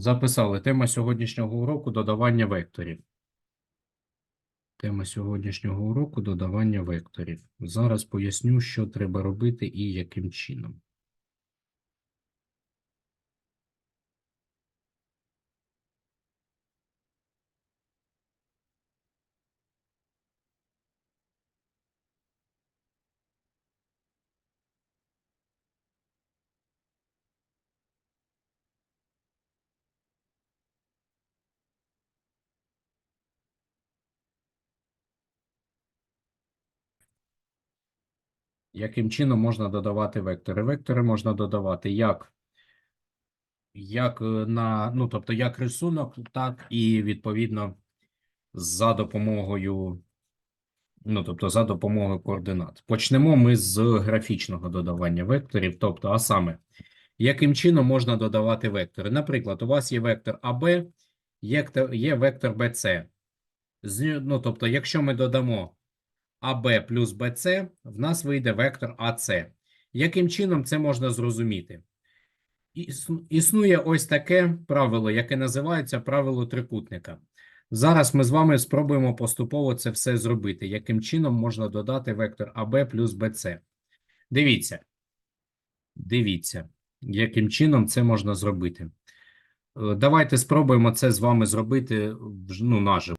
Записали тема сьогоднішнього уроку додавання векторів. Тема сьогоднішнього уроку додавання векторів. Зараз поясню, що треба робити і яким чином. Яким чином можна додавати вектори? Вектори можна додавати як, як е, на, ну, тобто як рисунок, так і відповідно за допомогою, ну, тобто за допомогою координат. Почнемо ми з графічного додавання векторів, тобто, а саме, яким чином можна додавати вектори? Наприклад, у вас є вектор АБ, є, вектор БЦ. Ну, тобто, якщо ми додамо АБ плюс БЦ, в нас вийде вектор АЦ. Яким чином це можна зрозуміти? Існує ось таке правило, яке називається правило трикутника. Зараз ми з вами спробуємо поступово це все зробити. Яким чином можна додати вектор АБ плюс БЦ? Дивіться. Дивіться, яким чином це можна зробити. Е, Давайте спробуємо це з вами зробити ну, наживо.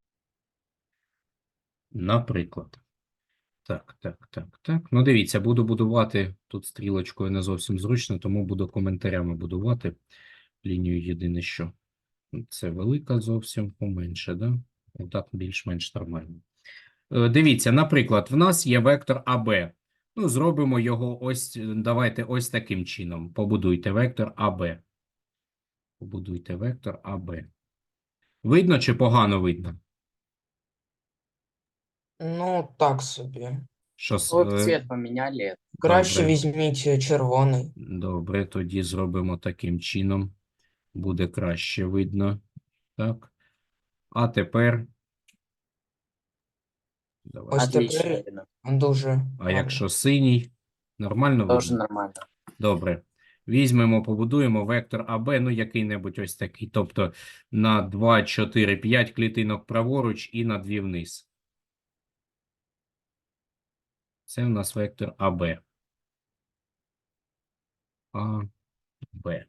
Наприклад. Так, так, так, так. Ну, дивіться, буду будувати тут стрілочкою не зовсім зручно, тому буду коментарями будувати лінію єдине що. Це велика зовсім поменше, да? Отак більш-менш нормально. Е, Дивіться, наприклад, в нас є вектор АБ. Ну, зробимо його ось, давайте ось таким чином. Побудуйте вектор АБ. Побудуйте вектор АБ. Видно чи погано видно? Ну, так собі. Що, с- Вот е, цвет поменяли. Краще Добре. візьміть червоний. Добре, тоді зробимо таким чином. Буде краще видно. Так. А тепер. Давай. Ось Отлично тепер- видно. Дуже. А гарно. якщо синій, нормально Тоже видно? нормально. Добре. Візьмемо, побудуємо вектор АБ, ну який-небудь ось такий. Тобто на 2, 4, 5 клітинок праворуч і на 2 вниз. Це у нас вектор АБ. А, Б.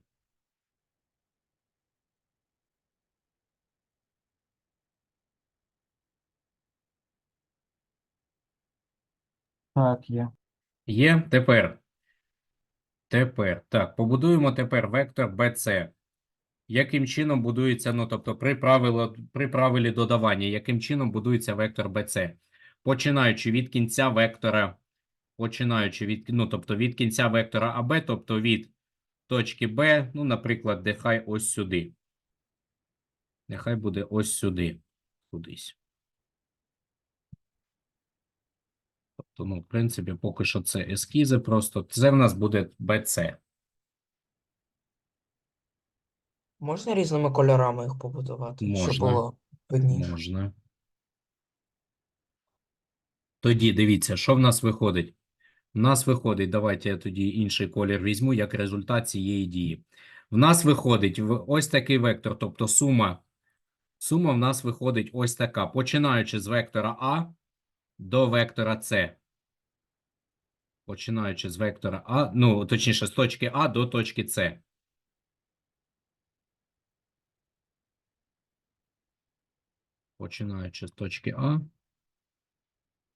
Так, є. Є тепер. Тепер. Так, побудуємо тепер вектор BC. Яким чином будується, ну, тобто при правило, при правилі додавання, яким чином будується вектор BC? Починаючи від кінця вектора, починаючи від, ну, тобто від кінця вектора АБ, тобто від точки Б, ну, наприклад, нехай ось сюди. Нехай буде ось сюди, кудись. Тобто, ну, в принципі, поки що це ескізи просто. Це в нас буде BC. Можна різними кольорами їх побудувати, щоб було видніше. Можна. Тоді дивіться, що в нас виходить. В нас виходить, давайте я тоді інший колір візьму як результат цієї дії. В нас виходить ось такий вектор, тобто сума. Сума в нас виходить ось така, починаючи з вектора А до вектора С. Починаючи з вектора А, ну, точніше, з точки А до точки С. Починаючи з точки А.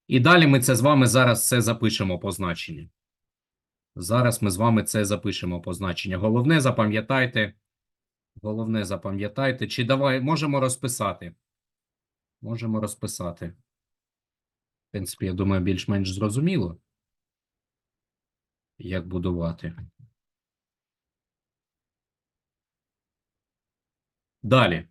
І далі ми це з вами зараз все запишемо по значенню. Зараз ми з вами це запишемо по значенню. Головне запам'ятайте. Головне запам'ятайте. Чи давай можемо розписати? Можемо розписати. В принципі, я думаю, більш-менш зрозуміло, як будувати. Далі.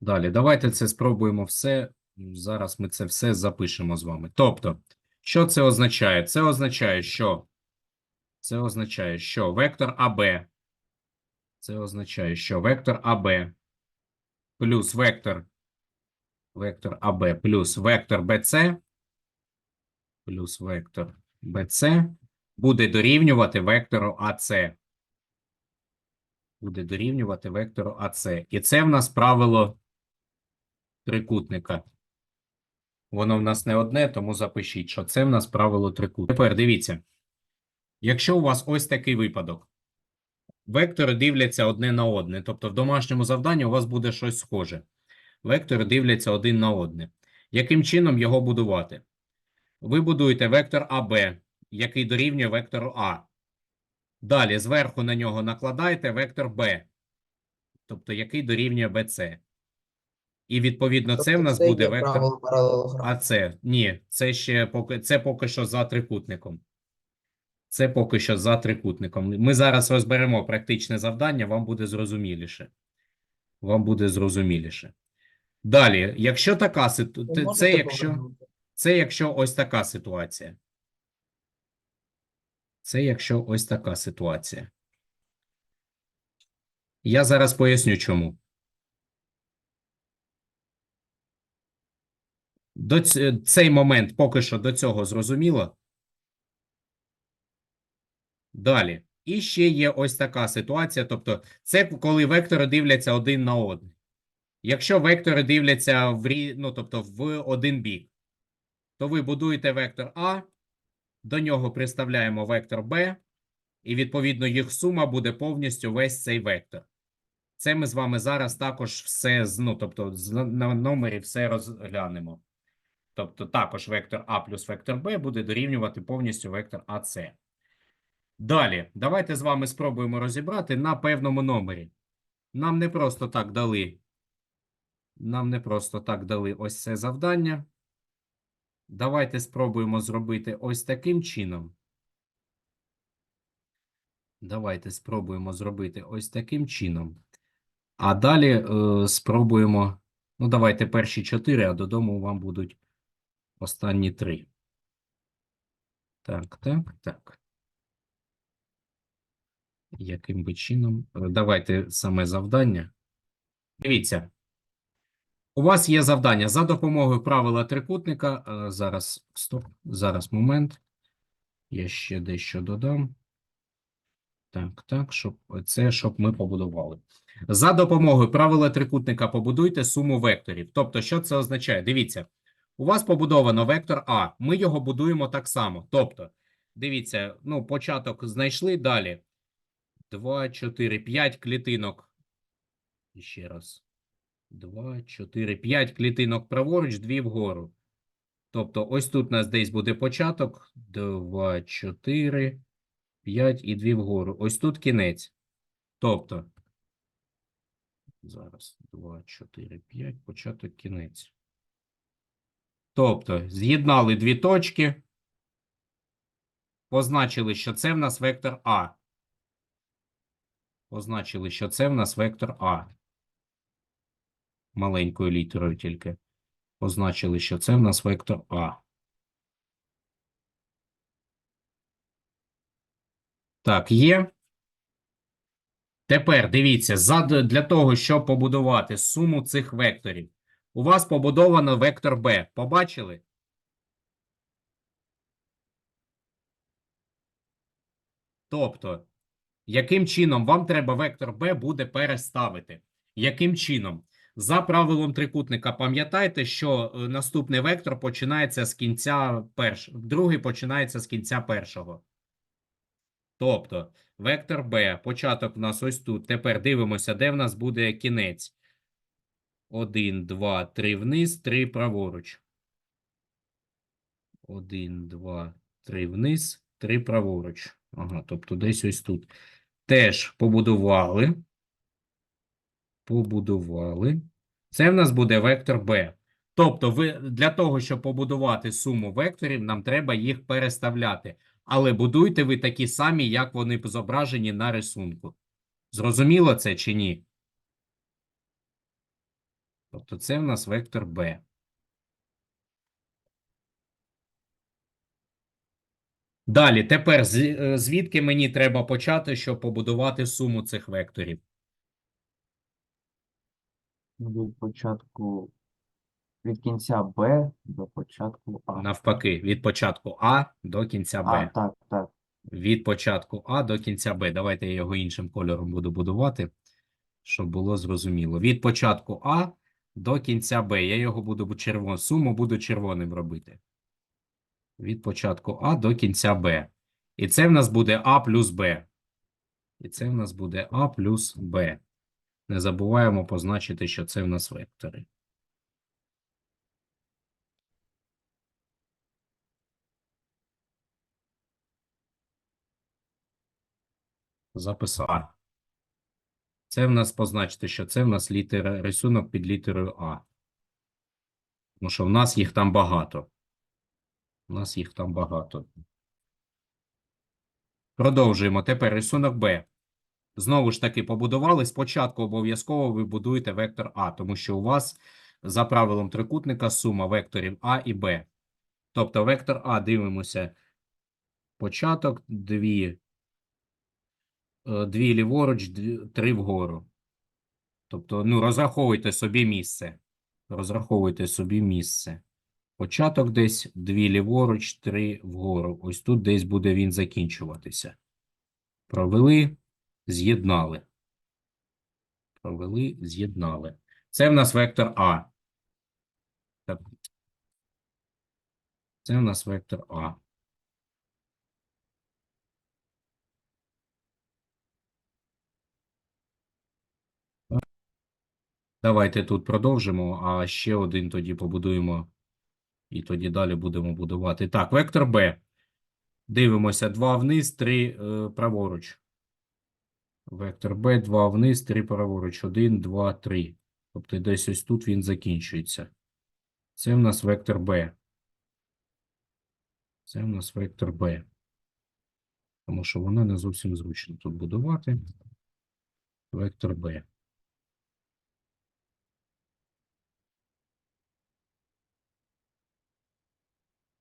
Далі, давайте це спробуємо все. Зараз ми це все запишемо з вами. Тобто, що це означає? Це означає, що це означає, що вектор АБ. Це означає, що вектор АБ плюс вектор вектор АБ плюс вектор БЦ плюс вектор БЦ буде дорівнювати вектору АЦ. буде дорівнювати вектору АС. І це в нас правило трикутника. Воно в нас не одне, тому запишіть, що це в нас правило трикутника. Тепер дивіться. Якщо у вас ось такий випадок, вектори дивляться одне на одне, тобто в домашньому завданні у вас буде щось схоже. Вектори дивляться один на одне. Яким чином його будувати? Ви будуєте вектор АБ, який дорівнює вектору А. Далі зверху на нього накладаєте вектор Б, тобто який дорівнює БЦ. І відповідно це в Тобто нас це буде вектор паралелограму. АЦ. Ні, це ще поки це поки що за трикутником. Це поки що за трикутником. Ми зараз розберемо практичне завдання, вам буде зрозуміліше. Вам буде зрозуміліше. Далі, якщо така ситуація, це якщо. Це якщо ось така ситуація. Це якщо ось така ситуація. Я зараз поясню чому. До ць- цей момент поки що до цього зрозуміло. Далі. І ще є ось така ситуація. Тобто, це коли вектори дивляться один на один. Якщо вектори дивляться в, ну, тобто в один бік, то ви будуєте вектор А, до нього приставляємо вектор Б, і відповідно їх сума буде повністю весь цей вектор. Це ми з вами зараз також все, ну, тобто на номері все розглянемо. Тобто також вектор А плюс вектор Б буде дорівнювати повністю вектор АС. Далі, давайте з вами спробуємо розібрати на певному номері. Нам не просто так дали. Нам не просто так дали ось це завдання. Давайте спробуємо зробити ось таким чином. Давайте спробуємо зробити ось таким чином. А далі е, спробуємо. Ну, давайте перші чотири, а додому вам будуть останні три. Так, так, так. Яким би чином? Давайте саме завдання. Дивіться. У вас є завдання за допомогою правила трикутника. е, Зараз, стоп, зараз момент. Я ще дещо додам. Так, так, щоб це щоб ми побудували. За допомогою правила трикутника побудуйте суму векторів. Тобто, що це означає? Дивіться, у вас побудовано вектор А. Ми його будуємо так само. Тобто, дивіться, ну, початок знайшли далі. 2, 4, 5 клітинок. І Ще раз. 2, 4, 5 клітинок праворуч, 2 вгору. Тобто, ось тут у нас десь буде початок. 2, 4, 5 і 2 вгору. Ось тут кінець. Тобто, зараз 2, 4, 5, початок, кінець. Тобто, з'єднали дві точки. Позначили, що це в нас вектор А. Позначили, що це в нас вектор А. Маленькою літерою тільки. Позначили, що це в нас вектор А. Так, є. Тепер дивіться, для того, щоб побудувати суму цих векторів, у вас побудовано вектор Б. Побачили? Тобто, яким чином вам треба вектор Б буде переставити? Яким чином? За правилом трикутника пам'ятайте, що е, наступний вектор починається з кінця першого, другий починається з кінця першого. Тобто, вектор Б, початок в нас ось тут. Тепер дивимося, де в нас буде кінець. 1, 2, 3 вниз, 3 праворуч. 1, 2, 3 вниз, 3 праворуч. Ага, тобто десь ось тут. Теж побудували. Побудували. Це в нас буде вектор Б. Тобто, ви, для того, щоб побудувати суму векторів, нам треба їх переставляти. Але будуйте ви такі самі, як вони зображені на рисунку. Зрозуміло це чи ні? Тобто це в нас вектор Б. Далі, тепер е, звідки мені треба почати, щоб побудувати суму цих векторів? Від початку від кінця Б до початку А. Навпаки, від початку А до кінця А, Б. так, так. від початку А до кінця Б. Давайте я його іншим кольором буду будувати, щоб було зрозуміло. Від початку А до кінця Б. Я його буду червоним, суму буду червоним робити. Від початку А до кінця Б. І це в нас буде А плюс Б. І це в нас буде А плюс Б. Не забуваємо позначити, що це в нас вектори. Записав. Це в нас позначити, що це в нас літера, рисунок під літерою А. Тому що в нас їх там багато. У нас їх там багато. Продовжуємо. Тепер рисунок Б. Знову ж таки, побудували. Спочатку обов'язково ви будуєте вектор А, тому що у вас за правилом трикутника сума векторів А і Б. Тобто вектор А дивимося. Початок, дві, е, дві ліворуч, три вгору. Тобто, ну, розраховуйте собі місце. Розраховуйте собі місце. Початок десь, дві ліворуч, три вгору. Ось тут десь буде він закінчуватися. Провели, з'єднали. Провели, з'єднали. Це в нас вектор А. Це в нас вектор А. Давайте тут продовжимо, а ще один тоді побудуємо. І тоді далі будемо будувати. Так, вектор Б. Дивимося 2 вниз, 3 е, праворуч. Вектор Б, 2 вниз, 3 праворуч. 1, 2, 3. Тобто десь ось тут він закінчується. Це в нас вектор Б. Це в нас вектор Б. Тому що воно не зовсім зручно тут будувати. Вектор Б.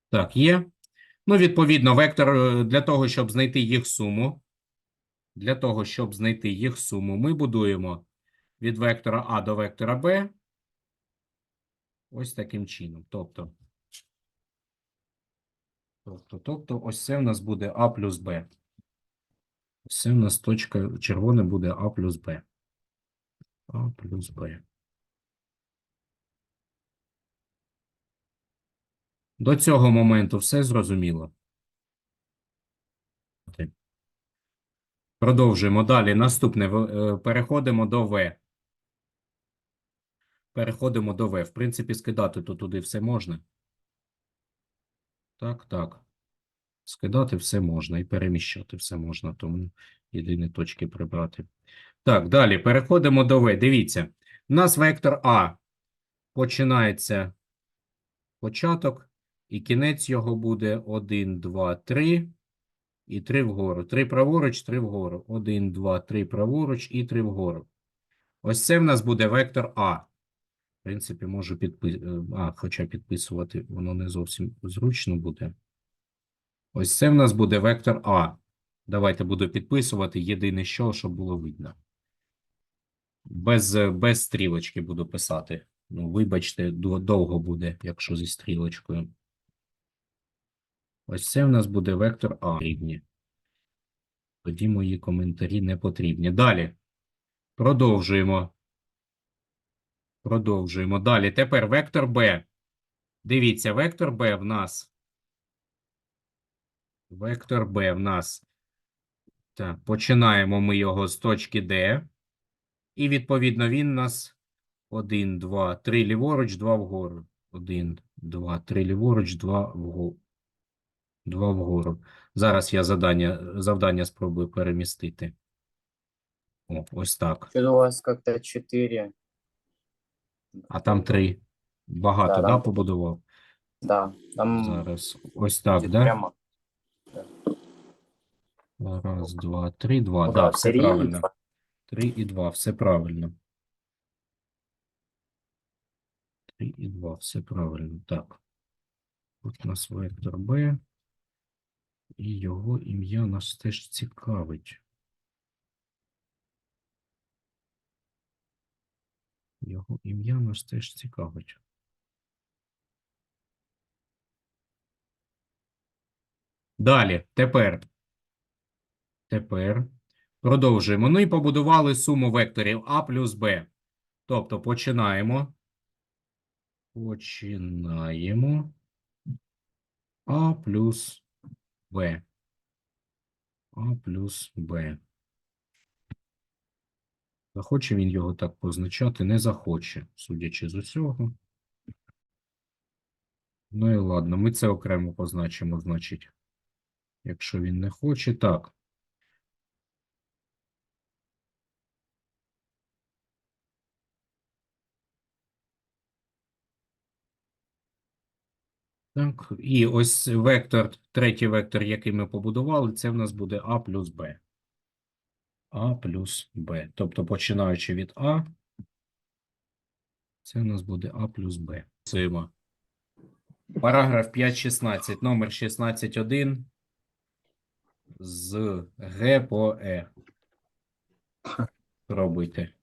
Так, є. Ну, відповідно, вектор е, для того, щоб знайти їх суму. Для того, щоб знайти їх суму, ми будуємо від вектора А до вектора Б. Ось таким чином. Тобто, тобто, тобто, ось це в нас буде А плюс Б. Ось це в нас точка червона буде А плюс Б. А плюс Б. До цього моменту все зрозуміло. Продовжуємо далі. Наступне. Е, Переходимо до В. Переходимо до В. В принципі, скидати то туди все можна. Так, так. Скидати все можна і переміщати все можна, тому єдині точки прибрати. Так, далі. Переходимо до В. Дивіться. У нас вектор А починається початок. І кінець його буде 1, 2, 3 і 3 вгору. 3 праворуч, 3 вгору. 1, 2, 3 праворуч і 3 вгору. Ось це в нас буде вектор А. В принципі, можу підписувати. А, хоча підписувати воно не зовсім зручно буде. Ось це в нас буде вектор А. Давайте буду підписувати. Єдине що, щоб було видно. Без, е, без стрілочки буду писати. Ну, вибачте, довго буде, якщо зі стрілочкою. Ось це в нас буде вектор А рівні. Тоді мої коментарі не потрібні. Далі. Продовжуємо. Продовжуємо. Далі. Тепер вектор Б. Дивіться, вектор Б в нас. Вектор Б в нас. Так, починаємо ми його з точки Д. І відповідно він у нас 1, 2, 3 ліворуч, 2 вгору. 1, 2, 3 ліворуч, 2 вгору. 2 вгору. Зараз я завдання, завдання спробую перемістити. О, ось так. Что-то у вас как-то 4. А там 3. Багато, Да, да, там- побудував? Да, там Зараз. Ось так, где-то да? прямо. Раз, два, три, два. Ну Да, да, все правильно. два. 3 і 2, все правильно. 3 і 2, все правильно. Так. Тут у нас вектор Б. І його ім'я нас теж цікавить. Його ім'я нас теж цікавить. Далі, тепер Тепер продовжуємо. Ну і побудували суму векторів А плюс Б. Тобто починаємо. Починаємо. А плюс Б. А плюс Б. Захоче він його так позначати? Не захоче, судячи з усього. Ну і ладно, ми це окремо позначимо, значить. Якщо він не хоче, так. Так, і ось вектор, третій вектор, який ми побудували, це в нас буде А плюс Б. А плюс Б. Тобто, починаючи від А, це у нас буде А плюс Б. Параграф 5.16, номер 16.1 з Г по Е. Пробуйте.